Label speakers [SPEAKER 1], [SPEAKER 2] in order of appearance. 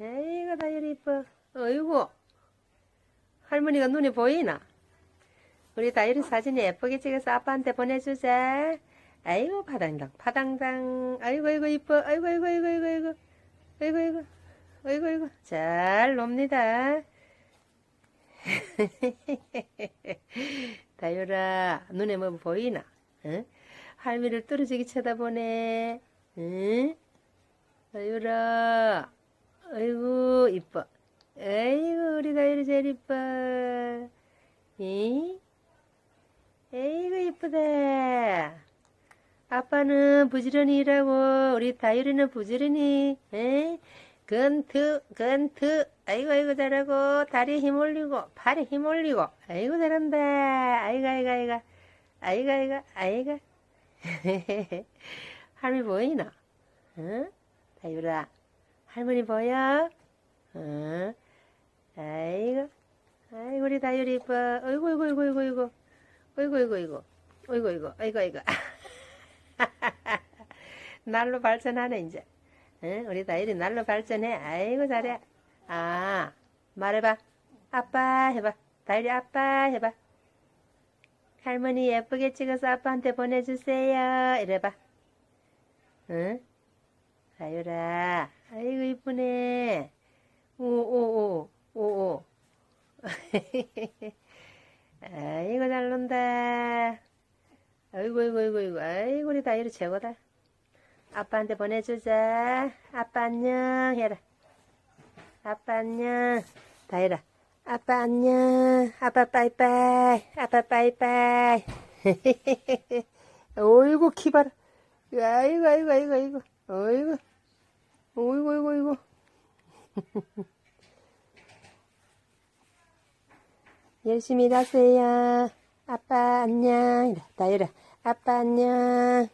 [SPEAKER 1] 에이구, 다이어리 이뻐. 어이구. 할머니가 눈에 보이나? 우리 다이어리 사진 예쁘게 찍어서 아빠한테 보내주자. 아이고, 파당당, 파당당. 아이고, 아이고, 이뻐. 아이고, 아이고, 아이고, 아이고, 아이고. 아이고, 아이고. 아이고, 아이고. 잘 놉니다. 다이어라, 눈에 뭐 보이나? 응? 할미를 뚫어지게 쳐다보네. 응? 다이어라. 아이고, 이뻐. 아이고, 우리 다이어리 제일 이뻐. 이? 에이구, 이쁘다. 아빠는 부지런히 일하고, 우리 다이어리는 부지런히, 에? 건트, 건트. 아이고, 아이고, 잘하고, 다리에 힘 올리고, 팔에 힘 올리고. 아이고, 잘한다. 아이고, 아이고, 아이고. 아이고, 아이고, 아이고. 할머니 보이나? 응? 다이어라. 할머니 보여? 응? 아이고, 아이고, 우리 다이어리 이뻐. 어이구, 어이구, 어이구, 어이구, 어이구. 어이구, 어이구, 어이구. 어이구, 어이구, 어이구, 어이구. 날로 발전하네, 이제. 응? 우리 다이어리 날로 발전해. 아이고, 잘해. 아, 말해봐. 아빠 해봐. 다이어리 아빠 해봐. 할머니 예쁘게 찍어서 아빠한테 보내주세요. 이래봐. 응? 다이어라. 아이고, 이쁘네. 오 오 오 오 오. 아이고 잘 논다. 아이고 아이고 아이고 아이고. 아이고 우리 다이어리 최고다. 아빠한테 보내주자. 아빠 안녕. 해라. 아빠 안녕. 다이라 아빠 안녕. 아빠 빠이빠이. 아빠 빠이빠이. 어이구 키 봐라. 아이고 아이고 아이고 아이고 어이구 어이구 어이구 어이구 열심히 일하세요. 아빠 안녕. 다이라. 아빠 안녕.